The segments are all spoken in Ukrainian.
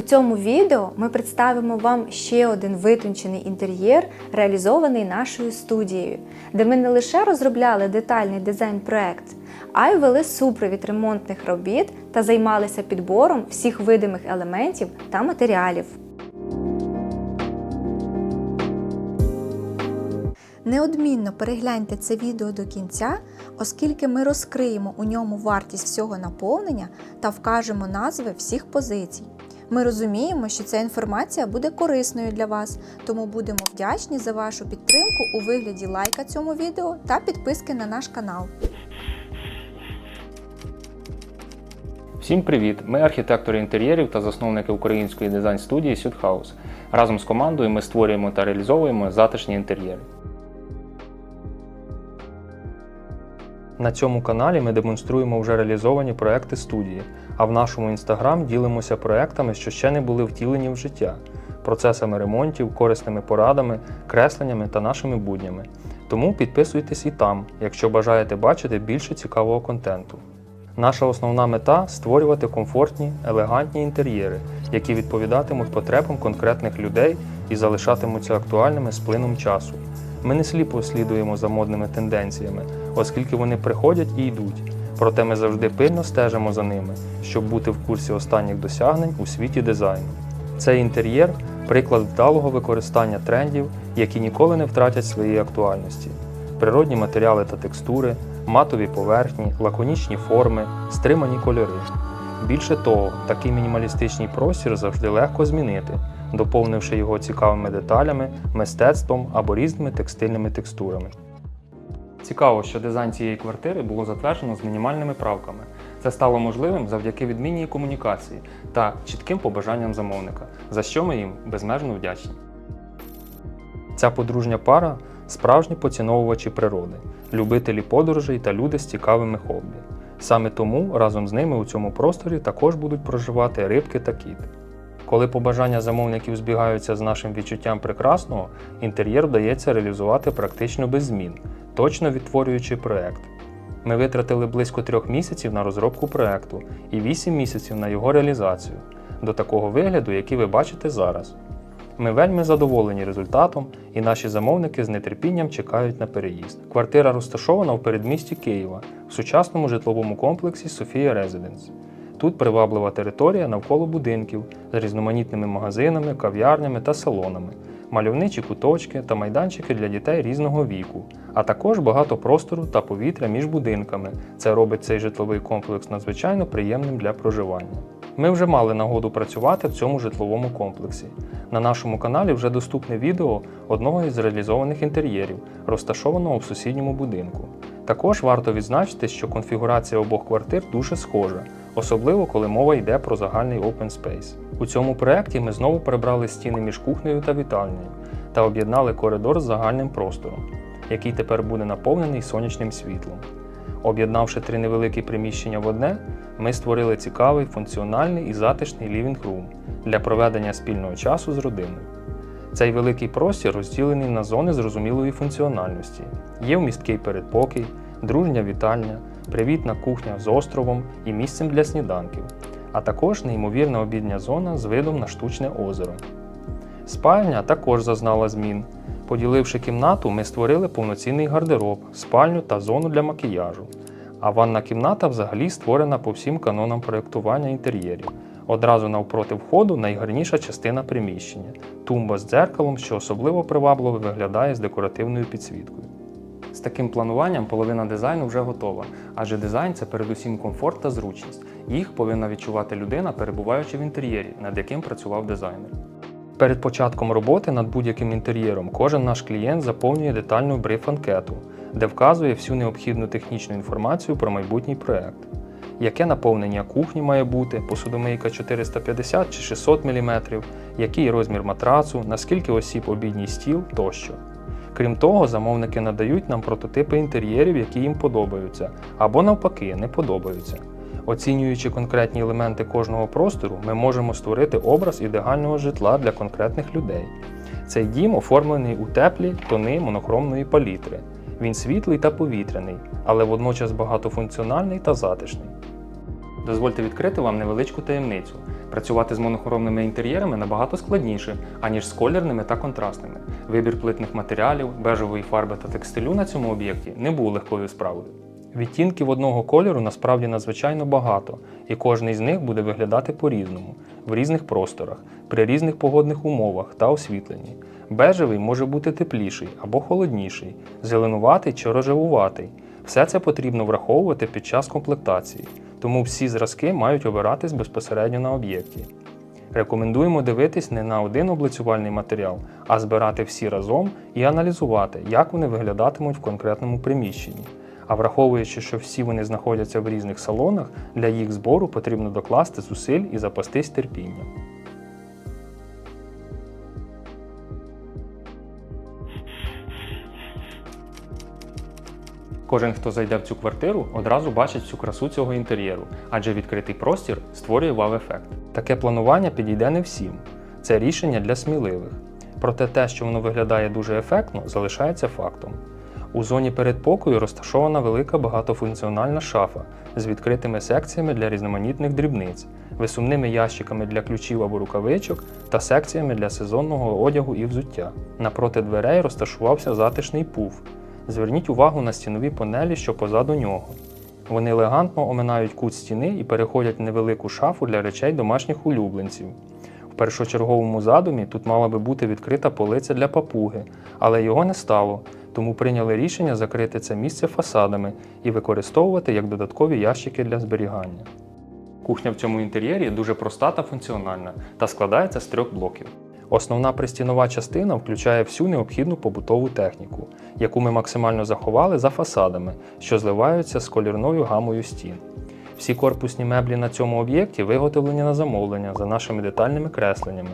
У цьому відео ми представимо вам ще один витончений інтер'єр, реалізований нашою студією, де ми не лише розробляли детальний дизайн-проект, а й вели супровід ремонтних робіт та займалися підбором всіх видимих елементів та матеріалів. Неодмінно перегляньте це відео до кінця, оскільки ми розкриємо у ньому вартість всього наповнення та вкажемо назви всіх позицій. Ми розуміємо, що ця інформація буде корисною для вас, тому будемо вдячні за вашу підтримку у вигляді лайка цьому відео та підписки на наш канал. Всім привіт! Ми архітектори інтер'єрів та засновники української дизайн-студії Сюдхаус. Разом з командою ми створюємо та реалізовуємо затишні інтер'єри. На цьому каналі ми демонструємо вже реалізовані проекти студії, а в нашому інстаграм ділимося проектами, що ще не були втілені в життя, процесами ремонтів, корисними порадами, кресленнями та нашими буднями. Тому підписуйтесь і там, якщо бажаєте бачити більше цікавого контенту. Наша основна мета створювати комфортні, елегантні інтер'єри, які відповідатимуть потребам конкретних людей і залишатимуться актуальними з плином часу. Ми не сліпо слідуємо за модними тенденціями, оскільки вони приходять і йдуть. Проте ми завжди пильно стежимо за ними, щоб бути в курсі останніх досягнень у світі дизайну. Цей інтер'єр приклад вдалого використання трендів, які ніколи не втратять своєї актуальності. Природні матеріали та текстури, матові поверхні, лаконічні форми, стримані кольори. Більше того, такий мінімалістичний простір завжди легко змінити, доповнивши його цікавими деталями, мистецтвом або різними текстильними текстурами. Цікаво, що дизайн цієї квартири було затверджено з мінімальними правками. Це стало можливим завдяки відмінній комунікації та чітким побажанням замовника, за що ми їм безмежно вдячні. Ця подружня пара справжні поціновувачі природи, любителі подорожей та люди з цікавими хобі. Саме тому разом з ними у цьому просторі також будуть проживати рибки та кіт. Коли побажання замовників збігаються з нашим відчуттям прекрасного, інтер'єр вдається реалізувати практично без змін, точно відтворюючи проект. Ми витратили близько трьох місяців на розробку проекту і 8 місяців на його реалізацію до такого вигляду, який ви бачите зараз. Ми вельми задоволені результатом, і наші замовники з нетерпінням чекають на переїзд. Квартира розташована в передмісті Києва в сучасному житловому комплексі Софія Резиденс. Тут приваблива територія навколо будинків з різноманітними магазинами, кав'ярнями та салонами, мальовничі куточки та майданчики для дітей різного віку, а також багато простору та повітря між будинками. Це робить цей житловий комплекс надзвичайно приємним для проживання. Ми вже мали нагоду працювати в цьому житловому комплексі. На нашому каналі вже доступне відео одного із реалізованих інтер'єрів, розташованого в сусідньому будинку. Також варто відзначити, що конфігурація обох квартир дуже схожа, особливо коли мова йде про загальний open space. У цьому проєкті ми знову прибрали стіни між кухнею та вітальнею та об'єднали коридор з загальним простором, який тепер буде наповнений сонячним світлом. Об'єднавши три невеликі приміщення в одне, ми створили цікавий, функціональний і затишний лівінг-рум для проведення спільного часу з родиною. Цей великий простір розділений на зони зрозумілої функціональності. Є вмісткий передпокій, дружня вітальня, привітна кухня з островом і місцем для сніданків, а також неймовірна обідня зона з видом на штучне озеро. Спальня також зазнала змін. Поділивши кімнату, ми створили повноцінний гардероб, спальню та зону для макіяжу. А ванна кімната взагалі створена по всім канонам проєктування інтер'єрів. Одразу навпроти входу найгарніша частина приміщення тумба з дзеркалом, що особливо привабливо виглядає з декоративною підсвіткою. З таким плануванням половина дизайну вже готова, адже дизайн це передусім комфорт та зручність. Їх повинна відчувати людина, перебуваючи в інтер'єрі, над яким працював дизайнер. Перед початком роботи над будь-яким інтер'єром кожен наш клієнт заповнює детальну бриф-анкету, де вказує всю необхідну технічну інформацію про майбутній проект. Яке наповнення кухні має бути, посудомийка 450 чи 600 мм, який розмір матрацу, наскільки осіб обідній стіл тощо. Крім того, замовники надають нам прототипи інтер'єрів, які їм подобаються, або навпаки, не подобаються. Оцінюючи конкретні елементи кожного простору, ми можемо створити образ ідеального житла для конкретних людей. Цей дім оформлений у теплі тони монохромної палітри. Він світлий та повітряний, але водночас багатофункціональний та затишний. Дозвольте відкрити вам невеличку таємницю. Працювати з монохромними інтер'єрами набагато складніше, аніж з колірними та контрастними. Вибір плитних матеріалів, бежевої фарби та текстилю на цьому об'єкті не був легкою справою. Відтінків одного кольору насправді надзвичайно багато, і кожний з них буде виглядати по-різному, в різних просторах, при різних погодних умовах та освітленні. Бежевий може бути тепліший або холодніший, зеленуватий чи рожевуватий. Все це потрібно враховувати під час комплектації, тому всі зразки мають обиратись безпосередньо на об'єкті. Рекомендуємо дивитись не на один облицювальний матеріал, а збирати всі разом і аналізувати, як вони виглядатимуть в конкретному приміщенні. А враховуючи, що всі вони знаходяться в різних салонах, для їх збору потрібно докласти зусиль і запастись терпінням. Кожен, хто зайде в цю квартиру, одразу бачить всю красу цього інтер'єру, адже відкритий простір створює вау-ефект. Таке планування підійде не всім. Це рішення для сміливих. Проте те, що воно виглядає дуже ефектно, залишається фактом. У зоні передпокою розташована велика багатофункціональна шафа з відкритими секціями для різноманітних дрібниць, висумними ящиками для ключів або рукавичок та секціями для сезонного одягу і взуття. Напроти дверей розташувався затишний пуф. Зверніть увагу на стінові панелі, що позаду нього. Вони елегантно оминають кут стіни і переходять в невелику шафу для речей домашніх улюбленців. В першочерговому задумі тут мала би бути відкрита полиця для папуги, але його не стало, тому прийняли рішення закрити це місце фасадами і використовувати як додаткові ящики для зберігання. Кухня в цьому інтер'єрі дуже проста та функціональна та складається з трьох блоків. Основна пристінова частина включає всю необхідну побутову техніку, яку ми максимально заховали за фасадами, що зливаються з колірною гамою стін. Всі корпусні меблі на цьому об'єкті виготовлені на замовлення за нашими детальними кресленнями.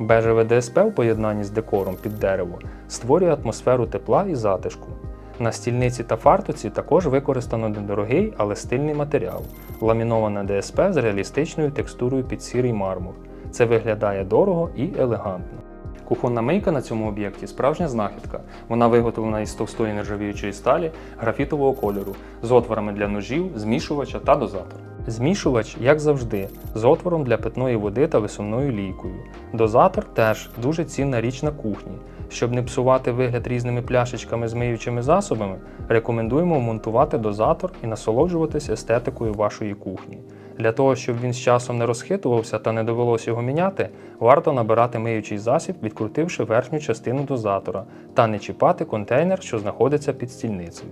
Бежеве ДСП в поєднанні з декором під дерево створює атмосферу тепла і затишку. На стільниці та фартуці також використано недорогий, але стильний матеріал ламіноване ДСП з реалістичною текстурою під сірий мармур. Це виглядає дорого і елегантно. Кухонна мийка на цьому об'єкті справжня знахідка. Вона виготовлена із товстої нержавіючої сталі графітового кольору з отворами для ножів, змішувача та дозатора. Змішувач, як завжди, з отвором для питної води та висувною лійкою. Дозатор теж дуже цінна річ на кухні. Щоб не псувати вигляд різними пляшечками з миючими засобами, рекомендуємо монтувати дозатор і насолоджуватись естетикою вашої кухні. Для того, щоб він з часом не розхитувався та не довелося його міняти, варто набирати миючий засіб, відкрутивши верхню частину дозатора, та не чіпати контейнер, що знаходиться під стільницею.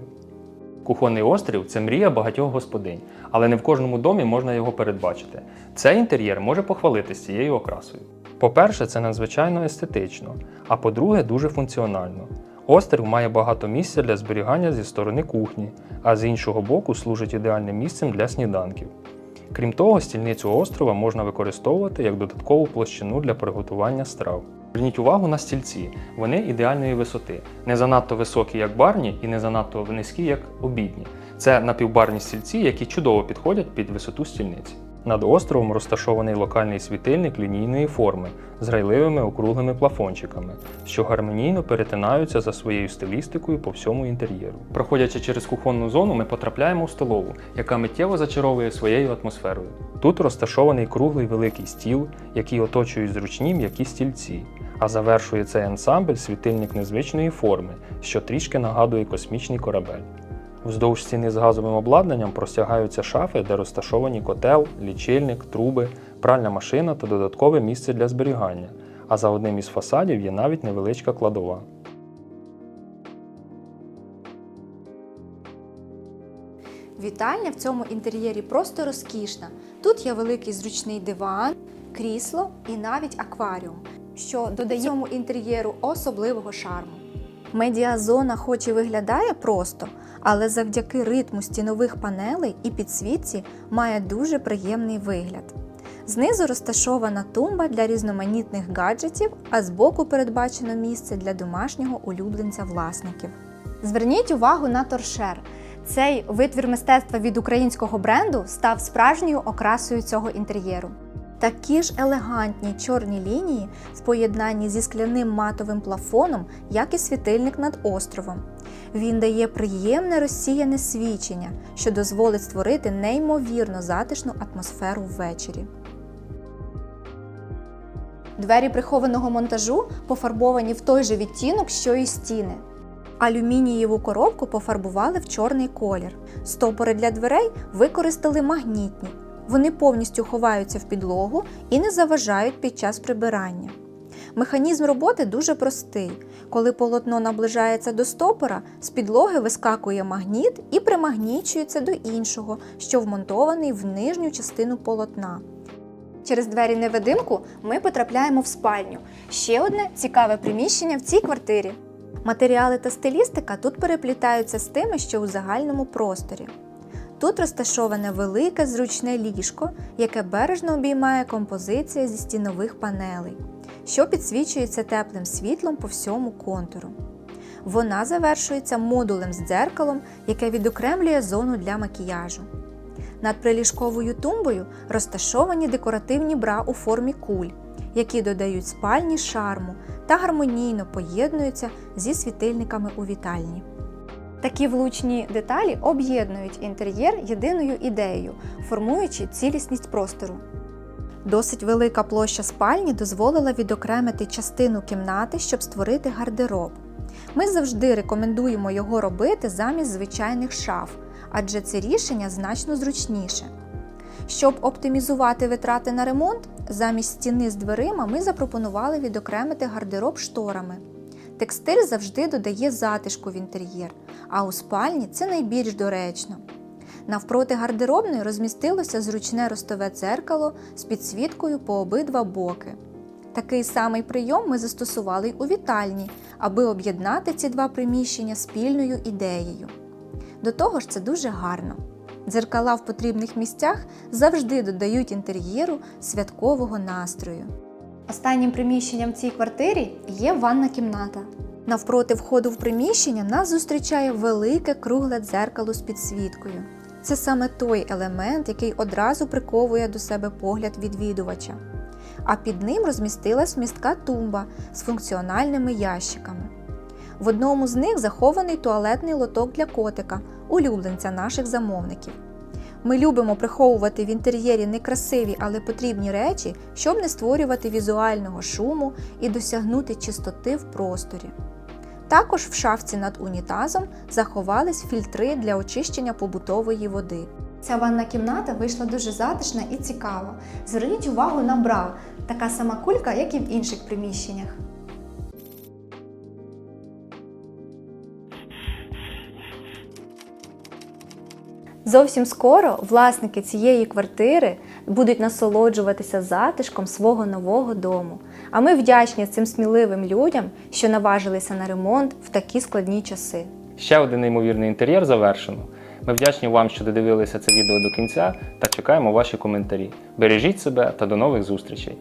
Кухонний острів це мрія багатьох господинь, але не в кожному домі можна його передбачити. Цей інтер'єр може похвалитись цією окрасою. По-перше, це надзвичайно естетично, а по-друге, дуже функціонально. Острів має багато місця для зберігання зі сторони кухні, а з іншого боку служить ідеальним місцем для сніданків. Крім того, стільницю острова можна використовувати як додаткову площину для приготування страв. Зверніть увагу на стільці, вони ідеальної висоти, не занадто високі, як барні, і не занадто низькі, як обідні. Це напівбарні стільці, які чудово підходять під висоту стільниці. Над островом розташований локальний світильник лінійної форми з грайливими округлими плафончиками, що гармонійно перетинаються за своєю стилістикою по всьому інтер'єру. Проходячи через кухонну зону, ми потрапляємо у столову, яка миттєво зачаровує своєю атмосферою. Тут розташований круглий великий стіл, який оточують зручні м'які стільці, а завершує цей ансамбль світильник незвичної форми, що трішки нагадує космічний корабель. Вздовж стіни з газовим обладнанням простягаються шафи, де розташовані котел, лічильник, труби, пральна машина та додаткове місце для зберігання. А за одним із фасадів є навіть невеличка кладова. Вітальня в цьому інтер'єрі просто розкішна. Тут є великий зручний диван, крісло і навіть акваріум, що додає цьому інтер'єру особливого шарму. Медіазона хоч і виглядає просто, але завдяки ритму стінових панелей і підсвітці має дуже приємний вигляд. Знизу розташована тумба для різноманітних гаджетів, а збоку передбачено місце для домашнього улюбленця власників. Зверніть увагу на торшер. Цей витвір мистецтва від українського бренду став справжньою окрасою цього інтер'єру. Такі ж елегантні чорні лінії в поєднанні зі скляним матовим плафоном, як і світильник над островом. Він дає приємне розсіяне свічення, що дозволить створити неймовірно затишну атмосферу ввечері. Двері прихованого монтажу пофарбовані в той же відтінок, що і стіни. Алюмінієву коробку пофарбували в чорний колір. Стопори для дверей використали магнітні. Вони повністю ховаються в підлогу і не заважають під час прибирання. Механізм роботи дуже простий. Коли полотно наближається до стопора, з підлоги вискакує магніт і примагнічується до іншого, що вмонтований в нижню частину полотна. Через двері невидимку ми потрапляємо в спальню. Ще одне цікаве приміщення в цій квартирі. Матеріали та стилістика тут переплітаються з тими, що у загальному просторі. Тут розташоване велике зручне ліжко, яке бережно обіймає композиція зі стінових панелей, що підсвічується теплим світлом по всьому контуру. Вона завершується модулем з дзеркалом, яке відокремлює зону для макіяжу. Над приліжковою тумбою розташовані декоративні бра у формі куль, які додають спальні шарму та гармонійно поєднуються зі світильниками у вітальні. Такі влучні деталі об'єднують інтер'єр єдиною ідеєю, формуючи цілісність простору. Досить велика площа спальні дозволила відокремити частину кімнати, щоб створити гардероб. Ми завжди рекомендуємо його робити замість звичайних шаф, адже це рішення значно зручніше. Щоб оптимізувати витрати на ремонт, замість стіни з дверима ми запропонували відокремити гардероб шторами. Текстиль завжди додає затишку в інтер'єр, а у спальні це найбільш доречно. Навпроти гардеробної розмістилося зручне ростове дзеркало з підсвіткою по обидва боки. Такий самий прийом ми застосували й у вітальні, аби об'єднати ці два приміщення спільною ідеєю. До того ж, це дуже гарно. Дзеркала в потрібних місцях завжди додають інтер'єру святкового настрою. Останнім приміщенням в цій квартирі є ванна кімната. Навпроти входу в приміщення нас зустрічає велике кругле дзеркало з підсвіткою. Це саме той елемент, який одразу приковує до себе погляд відвідувача. А під ним розмістилась містка тумба з функціональними ящиками. В одному з них захований туалетний лоток для котика, улюбленця наших замовників. Ми любимо приховувати в інтер'єрі некрасиві, але потрібні речі, щоб не створювати візуального шуму і досягнути чистоти в просторі. Також в шафці над унітазом заховались фільтри для очищення побутової води. Ця ванна кімната вийшла дуже затишна і цікава. Зверніть увагу на бра, така сама кулька, як і в інших приміщеннях. Зовсім скоро власники цієї квартири будуть насолоджуватися затишком свого нового дому. А ми вдячні цим сміливим людям, що наважилися на ремонт в такі складні часи. Ще один неймовірний інтер'єр завершено. Ми вдячні вам, що додивилися це відео до кінця та чекаємо ваші коментарі. Бережіть себе та до нових зустрічей!